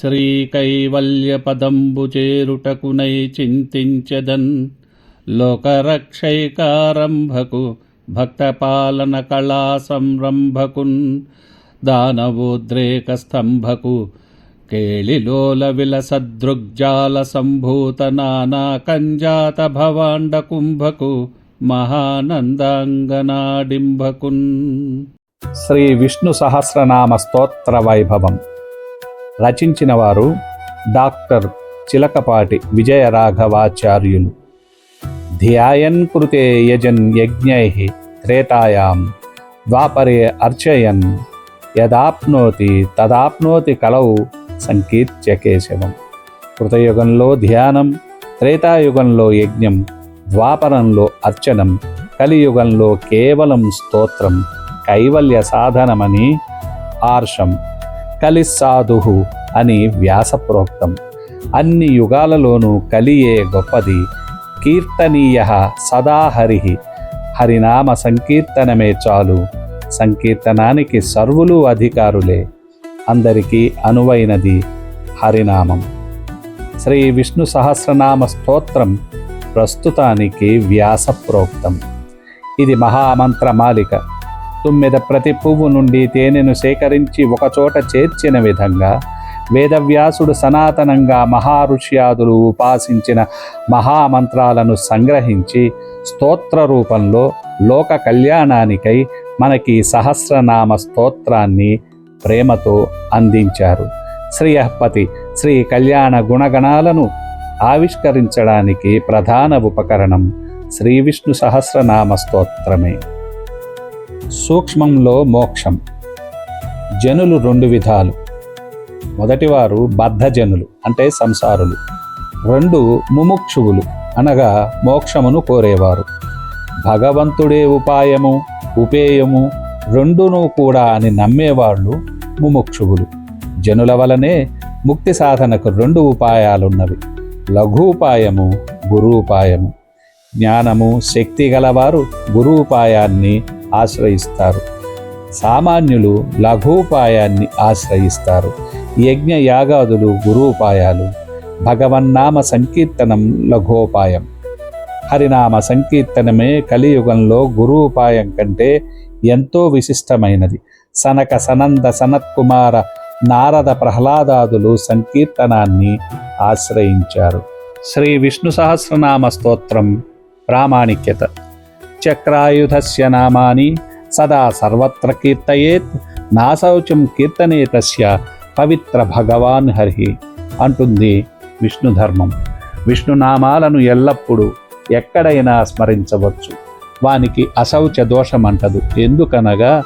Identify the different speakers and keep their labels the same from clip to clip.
Speaker 1: శ్రీకైవల్యపదంబు చేరుటకునై చింతించదన్. లోకరక్షైకారంభకు భక్తపాలన కళా సంరంభకున్ దానవోద్రేక స్తంభకు కేళిలోల విలసదృగ్జాల సంభూత నానా కంజాత భవాండ కుంభకు మహానందాంగనాడింభకున్.
Speaker 2: శ్రీ విష్ణు సహస్రనామ స్తోత్ర వైభవం. రచించిన వారు డాక్టర్ చిలకపాటి విజయరాఘవాచార్యులు. ధ్యాయన్ కృతే యజన్ యజ్ఞై త్రేతాయాం ద్వాపరే అర్చయన్ యదాప్నోతి తదాప్నోతి కలవు సంకీర్త్య కేశవం. కృతయుగంలో ధ్యానం త్రేతాయుగంలో యజ్ఞం ద్వాపరంలో అర్చనం కలియుగంలో కేవలం స్తోత్రం కైవల్య సాధనమని ఆర్షం. కలిస్సాధు అని వ్యాసప్రోక్తం. అన్ని యుగాలలోనూ కలియే గొప్పది. కీర్తనీయ సదా హరి. హరినామ సంకీర్తనమే చాలు. సంకీర్తనానికి సర్వులు అధికారులే. అందరికీ అనువైనది హరినామం. శ్రీ విష్ణు సహస్రనామ స్తోత్రం ప్రస్తుతానికి వ్యాసప్రోక్తం. ఇది మహామంత్రమాలిక. తుమ్మెద ప్రతి పువ్వు నుండి తేనెను సేకరించి ఒకచోట చేర్చిన విధంగా వేదవ్యాసుడు సనాతనంగా మహారుష్యాదులు ఉపాసించిన మహామంత్రాలను సంగ్రహించి స్తోత్ర రూపంలో లోక కళ్యాణానికై మనకి సహస్రనామ స్తోత్రాన్ని ప్రేమతో అందించారు. శ్రీయపతి శ్రీ కళ్యాణ గుణగణాలను ఆవిష్కరించడానికి ప్రధాన ఉపకరణం శ్రీ విష్ణు సహస్రనామ స్తోత్రమే. సూక్ష్మంలో మోక్షం. జనులు రెండు విధాలు. మొదటివారు బద్ధజనులు అంటే సంసారులు. రెండు ముముక్షువులు అనగా మోక్షమును కోరేవారు. భగవంతుడే ఉపాయము ఉపేయము రెండును కూడా అని నమ్మేవాళ్ళు ముముక్షువులు. జనుల వలనే ముక్తి సాధనకు రెండు ఉపాయాలున్నవి. లఘూపాయము గురూపాయము జ్ఞానము శక్తి గలవారు గురూపాయాన్ని ఆశ్రయిస్తారు. సామాన్యులు లఘూపాయాన్ని ఆశ్రయిస్తారు. యజ్ఞ యాగాదులు గురూపాయాలు భగవన్నామ సంకీర్తనం లఘోపాయం హరినామ సంకీర్తనమే కలియుగంలో గురూపాయం కంటే ఎంతో విశిష్టమైనది. సనక సనంద సనత్కుమార నారద ప్రహ్లాదాదులు సంకీర్తనాన్ని ఆశ్రయించారు. శ్రీ విష్ణు సహస్రనామ స్తోత్రం ప్రామాణిక్యత. చక్రాయుధస్య నామాని సదా సర్వత్ర కీర్తయేత్ నాశౌచం కీర్తనే తస్య పవిత్ర భగవాన్ హరి అంటుంది విష్ణుధర్మం విష్ణునామాలను ఎల్లప్పుడూ ఎక్కడైనా స్మరించవచ్చు. వానికి అశౌచ దోషమంటదు. ఎందుకనగా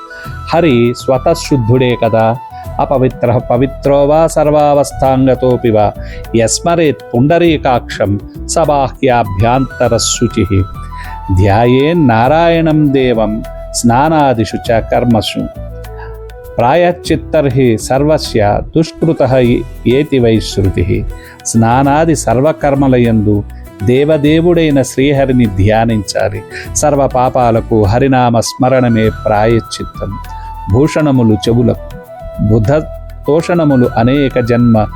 Speaker 2: హరి స్వతశుద్ధుడే కదా. అపవిత్ర పవిత్రో వా సర్వావస్థాంగతోపి వా. యస్మరేత్ పుండరీకాక్షం సబాహ్యాభ్యాంతర ధ్యాయే నారాయణం దేవం స్నానాదిషు చ కర్మసు ప్రాయశ్చిత్తర్హి సర్వస్య దుష్కృత ఏతి వై శృతి. స్నానాది సర్వకర్మలయందు దేవదేవుడైన శ్రీహరిని ధ్యానించాలి. సర్వ పాపాలకు హరినామ స్మరణమే ప్రాయశ్చిత్తం. భూషణములు చెవులకు. బుధ తోషణములు అనేక జన్మ.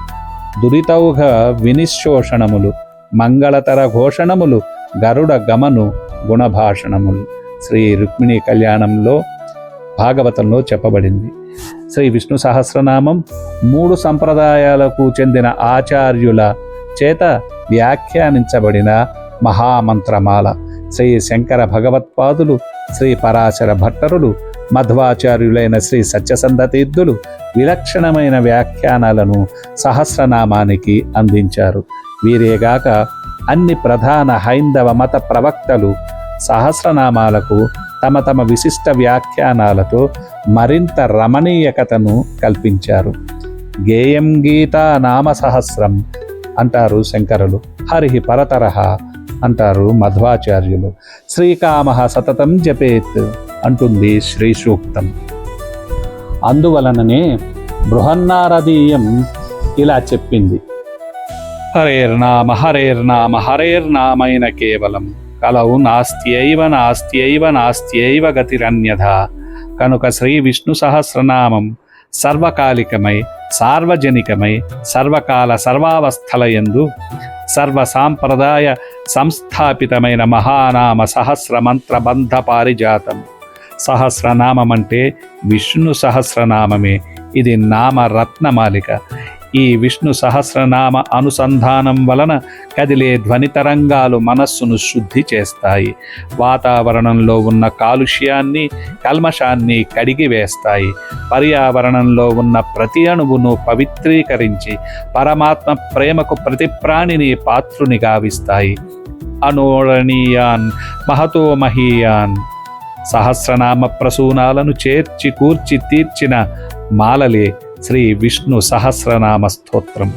Speaker 2: దురితౌఘ వినిశోషణములు. మంగళతర ఘోషణములు గరుడ గమను గుణభాషణములు. శ్రీ రుక్మిణి కళ్యాణంలో భాగవతంలో చెప్పబడింది. శ్రీ విష్ణు సహస్రనామం మూడు సంప్రదాయాలకు చెందిన ఆచార్యుల చేత వ్యాఖ్యానించబడిన మహామంత్రమాల. శ్రీ శంకర భగవత్పాదులు శ్రీ పరాశర భట్టరులు మధ్వాచార్యులైన శ్రీ సత్యసంధతీర్థులు విలక్షణమైన వ్యాఖ్యానాలను సహస్రనామానికి అందించారు. వీరేగాక అన్ని ప్రధాన హైందవ మత ప్రవక్తలు సహస్రనామాలకు తమ తమ విశిష్ట వ్యాఖ్యానాలతో మరింత రమణీయకతను కల్పించారు. గేయం గీతా నామ సహస్రం అంటారు శంకరులు. హరిహి పరతరహ అంటారు మధ్వాచార్యులు. శ్రీకామ సతతం జపేత్ అంటుంది శ్రీ సూక్తం. అందువలననే బృహన్నారదీయం ఇలా చెప్పింది. హరేర్నామ హరేర్నామ హరేర్నామైన కేవలం. కలవు నాస్త్యైవ నాస్త్యైవ నాస్త్యైవ గతిరన్యథ. కనుక శ్రీ విష్ణు సహస్రనామం సర్వకాలికమై సార్వజనికమై సర్వకాల సర్వావస్థలయందు సర్వ సాంప్రదాయ సంస్థాపితమైన మహానామ సహస్రమంత్రబంధ పారిజాతం. సహస్రనామం అంటే విష్ణు సహస్రనామమే. ఇది నామరత్నమాలిక. ఈ విష్ణు సహస్రనామ అనుసంధానం వలన కదిలే ధ్వని తరంగాలు మనస్సును శుద్ధి చేస్తాయి. వాతావరణంలో ఉన్న కాలుష్యాన్ని కల్మషాన్ని కడిగివేస్తాయి పర్యావరణంలో ఉన్న ప్రతి అణువును పవిత్రీకరించి పరమాత్మ ప్రేమకు ప్రతి ప్రాణిని పాత్రుని గావిస్తాయి అనోరణీయాన్ మహతో మహీయాన్ సహస్రనామ ప్రసూనాలను చేర్చి కూర్చి తీర్చిన మాలలే శ్రీ విష్ణు సహస్రనామ స్తోత్రం.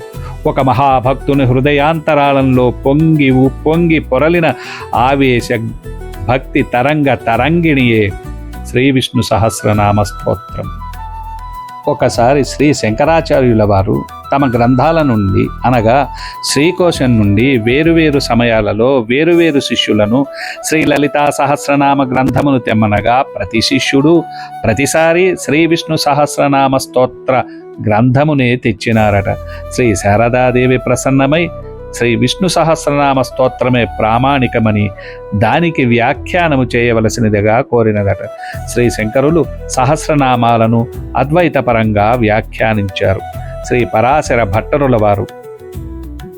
Speaker 2: ఒక మహాభక్తుని హృదయాంతరాళంలో పొంగి ఉప్పొంగి పొరలిన ఆవేశ భక్తి తరంగ తరంగిణియే శ్రీ విష్ణు సహస్రనామ స్తోత్రం. ఒకసారి శ్రీ శంకరాచార్యుల వారు తమ గ్రంథాల నుండి అనగా శ్రీకోశం నుండి వేరువేరు సమయాలలో వేరువేరు శిష్యులను శ్రీ లలితా సహస్రనామ గ్రంథమును తెమ్మనగా ప్రతి శిష్యుడు ప్రతిసారి శ్రీ విష్ణు సహస్రనామ స్తోత్ర గ్రంథమునే తెచ్చినారట. శ్రీ శారదాదేవి ప్రసన్నమై శ్రీ విష్ణు సహస్రనామ స్తోత్రమే ప్రామాణికమని దానికి వ్యాఖ్యానము చేయవలసినదిగా కోరినదట. శ్రీ శంకరులు సహస్రనామాలను అద్వైతపరంగా వ్యాఖ్యానించారు. శ్రీ పరాశర భట్టరుల వారు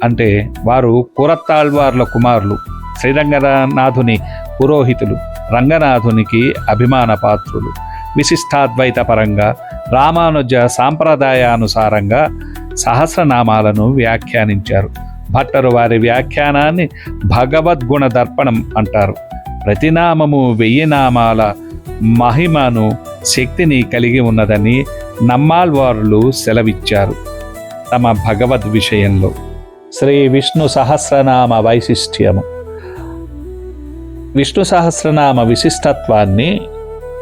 Speaker 2: అంటే వారు కురత్తాళ్వార్ల కుమారులు శ్రీరంగనాథుని పురోహితులు రంగనాథునికి అభిమాన పాత్రులు విశిష్టాద్వైత పరంగా రామానుజ సాంప్రదాయానుసారంగా సహస్రనామాలను వ్యాఖ్యానించారు. భట్టరు వారి వ్యాఖ్యానాన్ని భగవద్గుణ దర్పణం అంటారు. ప్రతినామము వెయ్యి నామాల మహిమను శక్తిని కలిగి ఉన్నదని నమ్మాల్వారులు సెలవిచ్చారు తమ భగవద్ విషయంలో. శ్రీ విష్ణు సహస్రనామ వైశిష్ట్యము. విష్ణు సహస్రనామ విశిష్టత్వాన్ని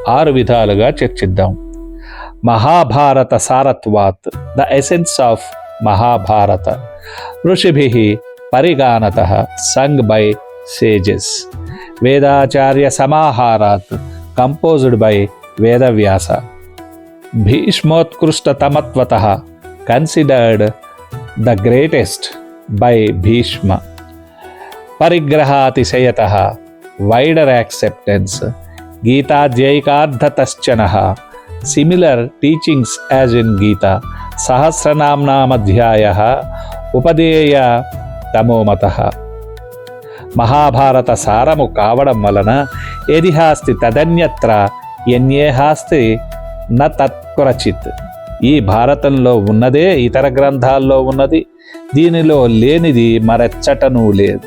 Speaker 2: ఆరు విధాలుగా చర్చిద్దాం. మహాభారత సారత్వాత్ ద ఎసెన్స్ ఆఫ్ మహాభారత. ఋషిభి పరిగానత సంగ్ బై సేజెస్. వేదాచార్య సమాహారాత్ composed by Vedavyasa. భీష్మోత్కృష్టతమత్వత considered the greatest by Bhishma. పరిగ్రహాతిశయత wider acceptance. గీతాద్యైకార్థతశ్చన similar teachings as in Gita. సహస్రనామ్నామధ్యాయ ఉపదేయ తమోమత మహాభారత సారము కావడం వలన ఎదిహాస్తి తదన్యత్ర ఎన్యేహాస్తి న తత్కురచిత్. ఈ భారతంలో ఉన్నదే ఇతర గ్రంథాల్లో ఉన్నది. దీనిలో లేనిది మరెచ్చటనూ లేదు.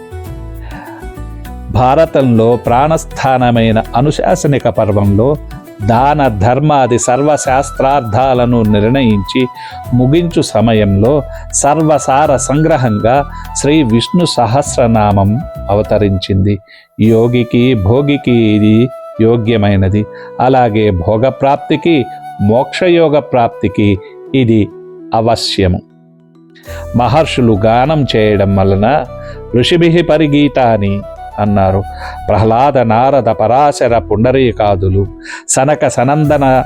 Speaker 2: భారతంలో ప్రాణస్థానమైన అనుశాసనిక పర్వంలో దాన ధర్మాది సర్వశాస్త్రార్థాలను నిర్ణయించి ముగించు సమయంలో సర్వసార సంగ్రహంగా శ్రీ విష్ణు సహస్రనామం అవతరించింది. యోగికి భోగికి ఇది యోగ్యమైనది. అలాగే భోగప్రాప్తికి మోక్షయోగ ప్రాప్తికి ఇది అవశ్యము. మహర్షులు గానం చేయడం వలన ఋషిభి పరిగీతాని అన్నారు. ప్రహ్లాద నారద పరాశర పుండరీకాదులు సనక సనందన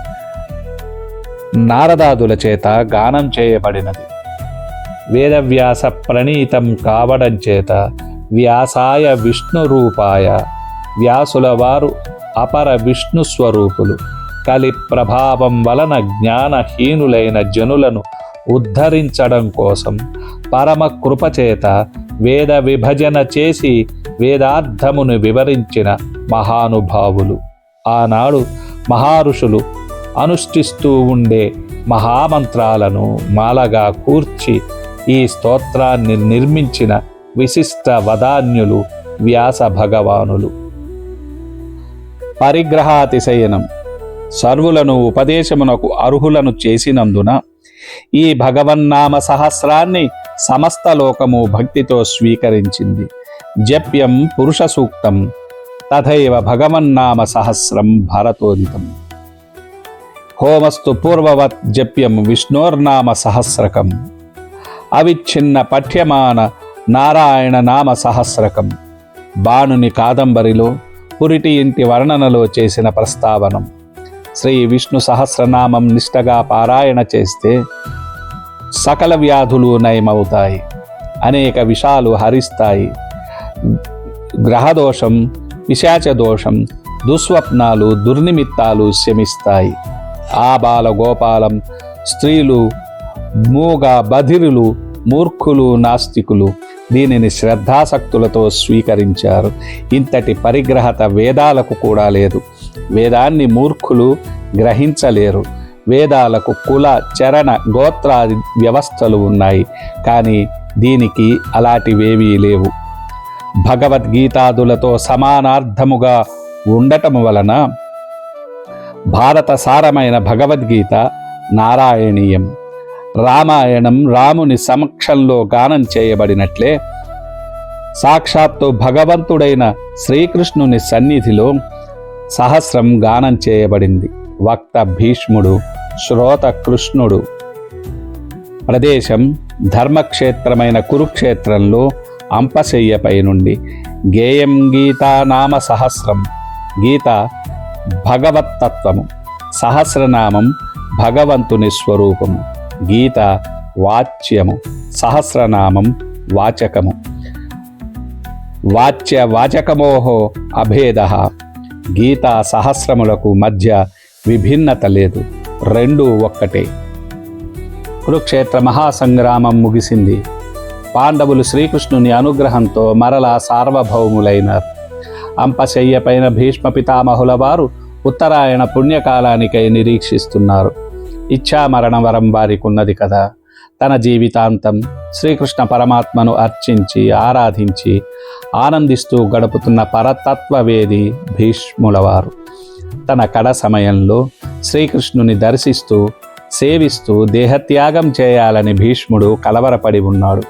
Speaker 2: నారదాదుల చేత గానం చేయబడినది. వేదవ్యాస ప్రణీతం కావడం చేత వ్యాసాయ విష్ణు రూపాయ వ్యాసుల వారు అపర విష్ణు స్వరూపులు. కలి ప్రభావం వలన జ్ఞానహీనులైన జనులను ఉద్ధరించడం కోసం పరమ కృపచేత వేద విభజన చేసి వేదార్థమును వివరించిన మహానుభావులు. ఆనాడు మహారుషులు అనుష్ఠిస్తూ ఉండే మహామంత్రాలను మాలగా కూర్చి ఈ స్తోత్రాన్ని నిర్మించిన విశిష్ట వదాన్యులు వ్యాస భగవానులు. పరిగ్రహాతిశయనం. సర్వులను ఉపదేశమునకు అర్హులను చేసినందున ఈ భగవన్నామ సహస్రాన్ని సమస్త లోకము భక్తితో స్వీకరించింది. జప్యం పురుష సూక్తం తథైవ భగవన్నామ సహస్రం భరతోదితం. హోమస్తు పూర్వవత్ జప్యం విష్ణోర్నామ సహస్రకం. అవిచ్ఛిన్న పఠ్యమాన నారాయణ నామ సహస్రకం. బాణుని కాదంబరిలో పురిటి ఇంటి వర్ణనలో చేసిన ప్రస్తావనం. శ్రీ విష్ణు సహస్రనామం నిష్టగా పారాయణ చేస్తే సకల వ్యాధులు నయమవుతాయి. అనేక విషాలు హరిస్తాయి. గ్రహదోషం పిశాచ దోషం దుస్వప్నాలు దుర్నిమిత్తాలు శమిస్తాయి. ఆబాల గోపాలం స్త్రీలు మూగ బధిరులు మూర్ఖులు నాస్తికులు దీనిని శ్రద్ధాసక్తులతో స్వీకరించారు. ఇంతటి పరిగ్రహత వేదాలకు కూడా లేదు. వేదాన్ని మూర్ఖులు గ్రహించలేరు. వేదాలకు కుల చరణ గోత్రాది వ్యవస్థలు ఉన్నాయి. కానీ దీనికి అలాంటివేవీ లేవు. భగవద్గీతాదులతో సమానార్థముగా ఉండటం వలన భారత సారమైన భగవద్గీత నారాయణీయం. రామాయణం రాముని సమక్షంలో గానం చేయబడినట్లే సాక్షాత్తు భగవంతుడైన శ్రీకృష్ణుని సన్నిధిలో సహస్రం గానం చేయబడింది. వక్త భీష్ముడు శ్రోత కృష్ణుడు. ప్రదేశం ధర్మక్షేత్రమైన కురుక్షేత్రంలో అంపశయ్యపై నుండి గేయం గీతా నామ సహస్రం. గీత భగవత్తత్వము సహస్రనామం భగవంతుని స్వరూపము. గీత వాచ్యము. సహస్రనామం వాచకము. వాచ్య వాచకమోహో అభేద. గీతా సహస్రములకు మధ్య విభిన్నత లేదు. రెండు ఒక్కటే. కురుక్షేత్ర మహాసంగ్రామం ముగిసింది. పాండవులు శ్రీకృష్ణుని అనుగ్రహంతో మరలా సార్వభౌములైనారు అంపశయ్యపైన భీష్మ పితామహుల వారు ఉత్తరాయణ పుణ్యకాలానికై నిరీక్షిస్తున్నారు. ఇచ్చామరణ వరం వారికి ఉన్నది కదా. తన జీవితాంతం శ్రీకృష్ణ పరమాత్మను అర్చించి ఆరాధించి ఆనందిస్తూ గడుపుతున్న పరతత్వవేది భీష్ములవారు తన కడ సమయంలో శ్రీకృష్ణుని దర్శిస్తూ సేవిస్తూ దేహత్యాగం చేయాలని భీష్ముడు కలవరపడి ఉన్నాడు.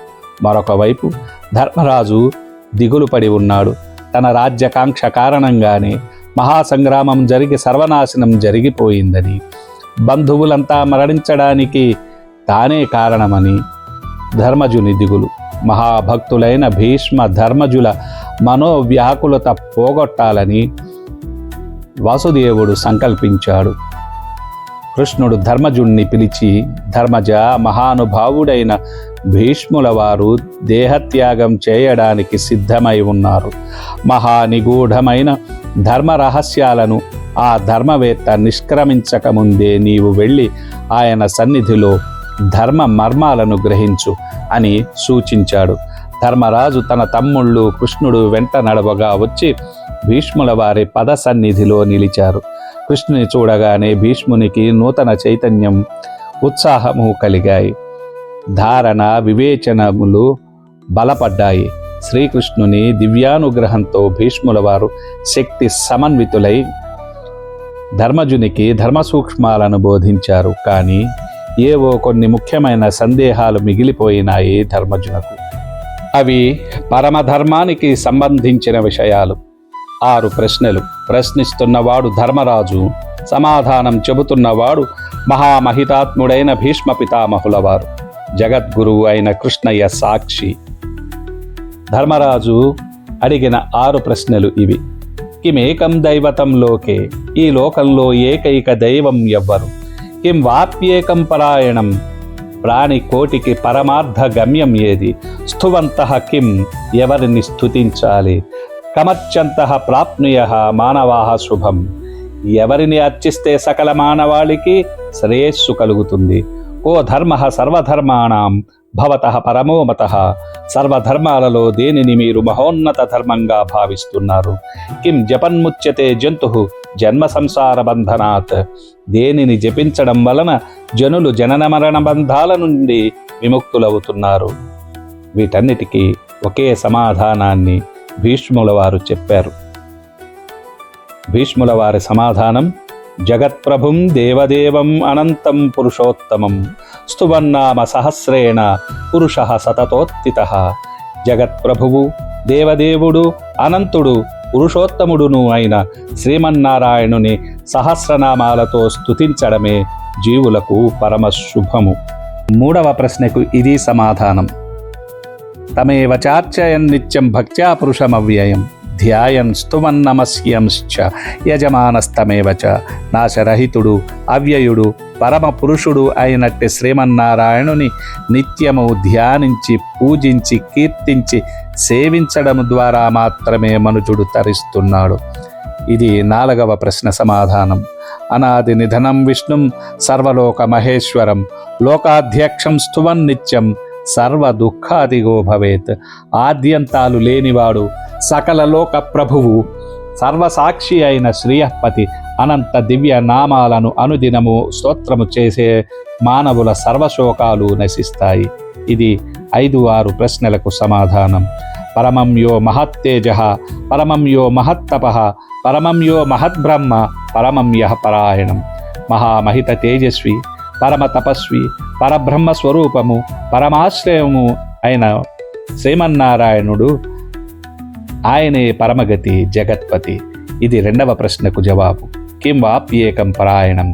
Speaker 2: మరొకవైపు ధర్మరాజు దిగులు పడి ఉన్నాడు. తన రాజ్యకాంక్ష కారణంగానే మహాసంగ్రామం జరిగి సర్వనాశనం జరిగిపోయిందని బంధువులంతా మరణించడానికి తానే కారణమని ధర్మజుని దిగులు. మహాభక్తులైన భీష్మ ధర్మజుల మనోవ్యాకులత పోగొట్టాలని వాసుదేవుడు సంకల్పించాడు. కృష్ణుడు ధర్మజుణ్ణి పిలిచి ధర్మజ మహానుభావుడైన భీష్ముల వారు దేహత్యాగం చేయడానికి సిద్ధమై ఉన్నారు. మహానిగూఢమైన ధర్మ రహస్యాలను ఆ ధర్మవేత్త నిష్క్రమించకముందే నీవు వెళ్ళి ఆయన సన్నిధిలో ధర్మ మర్మాలను గ్రహించు అని సూచించాడు. ధర్మరాజు తన తమ్ముళ్ళు కృష్ణుడు వెంట నడవగా వచ్చి భీష్ముల వారి పద సన్నిధిలో నిలిచారు. కృష్ణుని చూడగానే భీష్మునికి నూతన చైతన్యం ఉత్సాహము కలిగాయి. ధారణ వివేచనములు బలపడ్డాయి. శ్రీకృష్ణుని దివ్యానుగ్రహంతో భీష్ముల వారు శక్తి సమన్వితులై ధర్మజునికి ధర్మ సూక్ష్మాలను బోధించారు. కానీ ఏవో కొన్ని ముఖ్యమైన సందేహాలు మిగిలిపోయినాయి ధర్మజునకు. అవి పరమధర్మానికి సంబంధించిన విషయాలు. ఆరు ప్రశ్నలు. ప్రశ్నిస్తున్నవాడు ధర్మరాజు సమాధానం చెబుతున్నవాడు మహామహితాత్ముడైన భీష్మ పితామహులవారు. జగద్గురువు అయిన కృష్ణయ్య సాక్షి. ధర్మరాజు అడిగిన ఆరు ప్రశ్నలు ఇవి. కిమేకం దైవతం లోకే? ఈ లోకంలో ఏకైక దైవం ఎవ్వరు? కిం వాప్యేకం పరాయణం? ప్రాణి కోటికి పరమార్థ గమ్యం ఏది? స్థువంత కిం? ఎవరిని స్థుతించాలి? కమర్చంత ప్రాప్నుయ మానవాహ శుభం. ఎవరిని అర్చిస్తే సకల మానవాళికి శ్రేయస్సు కలుగుతుంది. ఓ ధర్మ సర్వధర్మాణం భవత పరమోమత సర్వధర్మాలలో దేనిని మీరు మహోన్నత ధర్మంగా భావిస్తున్నారు? కిం జపన్ముచ్యతే జంతు జన్మ సంసార బంధనాత్. దేనిని జపించడం వలన జనులు జనన మరణ బంధాల నుండి విముక్తులవుతున్నారు. వీటన్నిటికీ ఒకే సమాధానాన్ని భీష్ముల వారు చెప్పారు. భీష్ముల వారి సమాధానం జగత్ప్రభుం దేవదేవం అనంతం పురుషోత్తమం స్తువన్నామ సహస్రేణ పురుష సతతోత్తిత. జగత్ప్రభువు దేవదేవుడు అనంతుడు పురుషోత్తముడును అయిన శ్రీమన్నారాయణుని సహస్రనామాలతో స్తుతించడమే జీవులకు పరమ శుభము. మూడవ ప్రశ్నకు ఇది సమాధానం. తమేవ చార్చయన్ నిత్యం భక్త్యా పురుషమవ్యయం. ధ్యాయన్ స్తుమన్నమస్యంశ్చ యజమానస్తమేవ చ. నాశరహితుడు అవ్యయుడు పరమ పురుషుడు అయినట్టి శ్రీమన్నారాయణుని నిత్యము ధ్యానించి పూజించి కీర్తించి సేవించడం ద్వారా మాత్రమే మనుజుడు తరిస్తున్నాడు. ఇది నాలుగవ ప్రశ్న సమాధానం. అనాది నిధనం విష్ణుం సర్వలోక మహేశ్వరం. లోకాధ్యక్షం స్తువన్ నిత్యం సర్వ దుఃఖాదిగో భవేత్. ఆద్యంతాలు లేనివాడు సకల లోక ప్రభువు. సర్వసాక్షి అయిన శ్రీయపతి అనంత దివ్య నామాలను అనుదినము స్తోత్రము చేసే మానవుల సర్వశోకాలు నశిస్తాయి. ఇది ఐదు ఆరు ప్రశ్నలకు సమాధానం. పరమం యో మహత్తేజ పరమం యో మహత్తప పరమం యో మహద్బ్రహ్మ పరమం యః పరాయణం. మహామహిత తేజస్వి పరమ తపస్వి పరబ్రహ్మ స్వరూపము పరమాశ్రయము అయిన శ్రీమన్నారాయణుడు ఆయనే పరమగతి జగత్పతి. ఇది రెండవ ప్రశ్నకు జవాబు. కిం వాప్యేకం పరాయణం?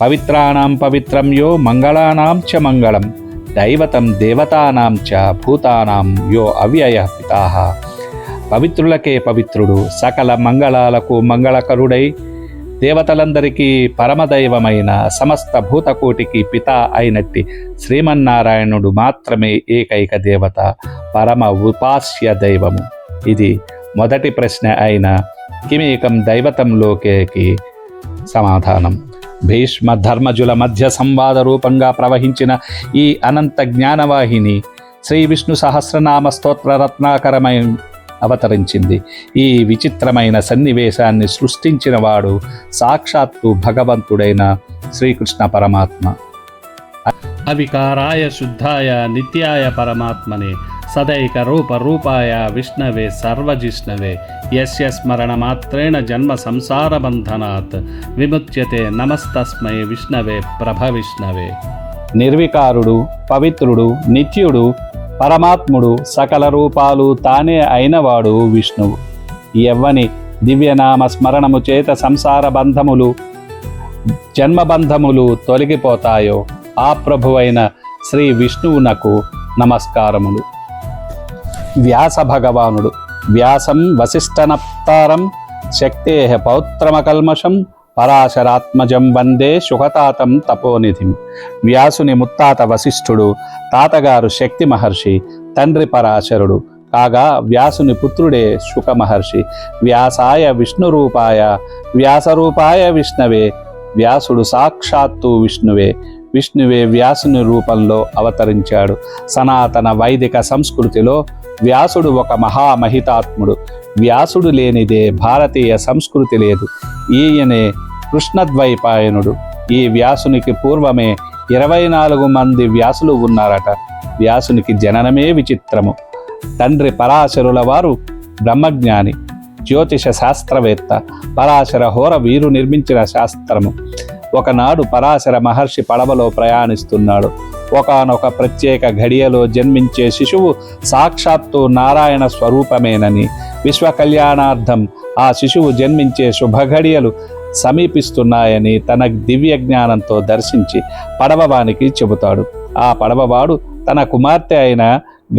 Speaker 2: పవిత్రాణం పవిత్రం యో మంగళానాం చ మంగళం. దైవతం దేవతానాం చ భూతానాం యో అవ్యయ పితాహ. పవిత్రులకే పవిత్రుడు సకల మంగళాలకు మంగళకరుడై దేవతలందరికీ పరమదైవమైన సమస్త భూతకోటికి పిత అయినట్టి శ్రీమన్నారాయణుడు మాత్రమే ఏకైక దేవత పరమ ఉపాస్య దైవము. ఇది మొదటి ప్రశ్న అయిన కిమేకం దైవతంలోకేకి సమాధానం. భీష్మ ధర్మజుల మధ్య సంవాద రూపంగా ప్రవహించిన ఈ అనంత జ్ఞానవాహిని శ్రీ విష్ణు సహస్రనామ స్తోత్ర రత్నాకరమై అవతరించింది. ఈ విచిత్రమైన సన్నివేశాన్ని సృష్టించిన వాడు సాక్షాత్తు భగవంతుడైన శ్రీకృష్ణ పరమాత్మ.
Speaker 1: అవికారాయ శుద్ధాయ నిత్యాయ పరమాత్మనే సదైక రూప రూపాయ విష్ణవే సర్వజిష్ణవే యస్య స్మరణమాత్రేణ జన్మ సంసార బంధనాత్ విముచ్యతే నమస్తస్మై విష్ణవే ప్రభ విష్ణవే.
Speaker 2: నిర్వికారుడు పవిత్రుడు నిత్యుడు పరమాత్ముడు సకల రూపాలు తానే అయినవాడు విష్ణువు. ఎవ్వని దివ్యనామ స్మరణము చేత సంసార బంధములు జన్మబంధములు తొలగిపోతాయో ఆ ప్రభువైన శ్రీ విష్ణువునకు నమస్కారములు. వ్యాస భగవానుడు వ్యాసం వశిష్ఠనప్తారం శక్తే పౌత్రమకల్మషం పరాశరాత్మజం వందే సుఖతాతం తపోనిధిం. వ్యాసుని ముత్తాత వశిష్ఠుడు తాతగారు శక్తి మహర్షి తండ్రి పరాశరుడు కాగా వ్యాసుని పుత్రుడే శుక మహర్షి. వ్యాసాయ విష్ణురూపాయ వ్యాసరూపాయ విష్ణవే వ్యాసుడు సాక్షాత్తు విష్ణువే. విష్ణువే వ్యాసుని రూపంలో అవతరించాడు. సనాతన వైదిక సంస్కృతిలో వ్యాసుడు ఒక మహామహితాత్ముడు. వ్యాసుడు లేనిదే భారతీయ సంస్కృతి లేదు. ఈయనే కృష్ణద్వైపాయనుడు. ఈ వ్యాసునికి పూర్వమే ఇరవై నాలుగు మంది వ్యాసులు ఉన్నారట. వ్యాసునికి జననమే విచిత్రము. తండ్రి పరాశరుల వారు బ్రహ్మజ్ఞాని జ్యోతిష శాస్త్రవేత్త పరాశర హోర వీరు నిర్మించిన శాస్త్రము. ఒకనాడు పరాశర మహర్షి పడవలో ప్రయాణిస్తున్నాడు. ఒకానొక ప్రత్యేక ఘడియలో జన్మించే శిశువు సాక్షాత్తు నారాయణ స్వరూపమేనని. విశ్వ కళ్యాణార్థం ఆ శిశువు జన్మించే శుభఘడియలు సమీపిస్తున్నాయని తన దివ్య జ్ఞానంతో దర్శించి పడవవానికి చెబుతాడు. ఆ పడవవాడు తన కుమార్తె అయిన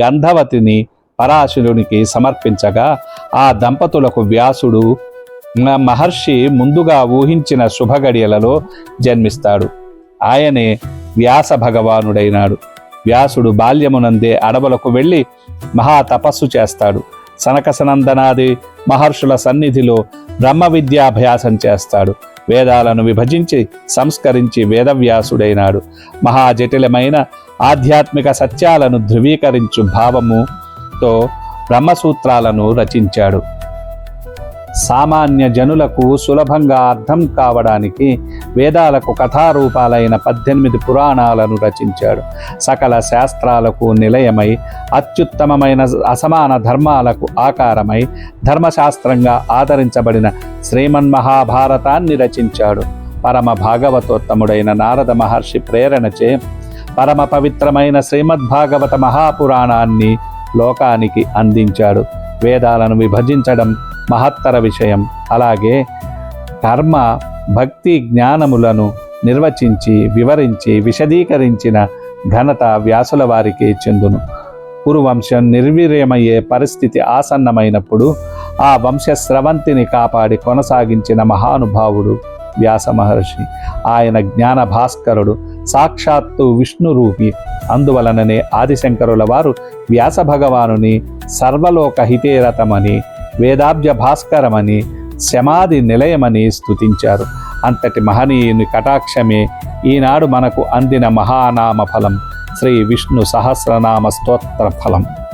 Speaker 2: గంధవతిని పరాశురునికి సమర్పించగా ఆ దంపతులకు వ్యాసుడు మహర్షి ముందుగా ఊహించిన శుభగడియలలో జన్మిస్తాడు. ఆయనే వ్యాస భగవానుడైనాడు. వ్యాసుడు బాల్యమునందే అడవులకు వెళ్ళి మహా తపస్సు చేస్తాడు. సనకసనందనాది మహర్షుల సన్నిధిలో బ్రహ్మ విద్యాభ్యాసం చేస్తాడు. వేదాలను విభజించి సంస్కరించి వేదవ్యాసుడైనాడు. మహాజటిలమైన ఆధ్యాత్మిక సత్యాలను ధృవీకరించు భావముతో బ్రహ్మసూత్రాలను రచించాడు. సామాన్య జనులకు సులభంగా అర్థం కావడానికి వేదాలకు కథారూపాలైన పద్దెనిమిది పురాణాలను రచించాడు. సకల శాస్త్రాలకు నిలయమై అత్యుత్తమమైన అసమాన ధర్మాలకు ఆకారమై ధర్మశాస్త్రంగా ఆదరించబడిన శ్రీమన్ మహాభారతాన్ని రచించాడు. పరమ భాగవతోత్తముడైన నారద మహర్షి ప్రేరణచే పరమ పవిత్రమైన శ్రీమద్భాగవత మహాపురాణాన్ని లోకానికి అందించాడు. వేదాలను విభజించడం మహత్తర విషయం. అలాగే కర్మ భక్తి జ్ఞానములను నిర్వచించి వివరించి విశదీకరించిన ఘనత వ్యాసుల వారికి చెందును. కురువంశం నిర్వీర్యమయ్యే పరిస్థితి ఆసన్నమైనప్పుడు ఆ వంశస్రవంతిని కాపాడి కొనసాగించిన మహానుభావుడు వ్యాస మహర్షి ఆయన జ్ఞాన భాస్కరుడు సాక్షాత్తు విష్ణు రూపి అందువలననే ఆదిశంకరుల వారు వ్యాస భగవానుని సర్వలోక హితేరథమని వేదాబ్జ భాస్కరమని శమాది నిలయమని స్తుతించారు. అంతటి మహనీయుని కటాక్షమే ఈనాడు మనకు అందిన మహానామ ఫలం శ్రీ విష్ణు సహస్రనామ స్తోత్ర ఫలం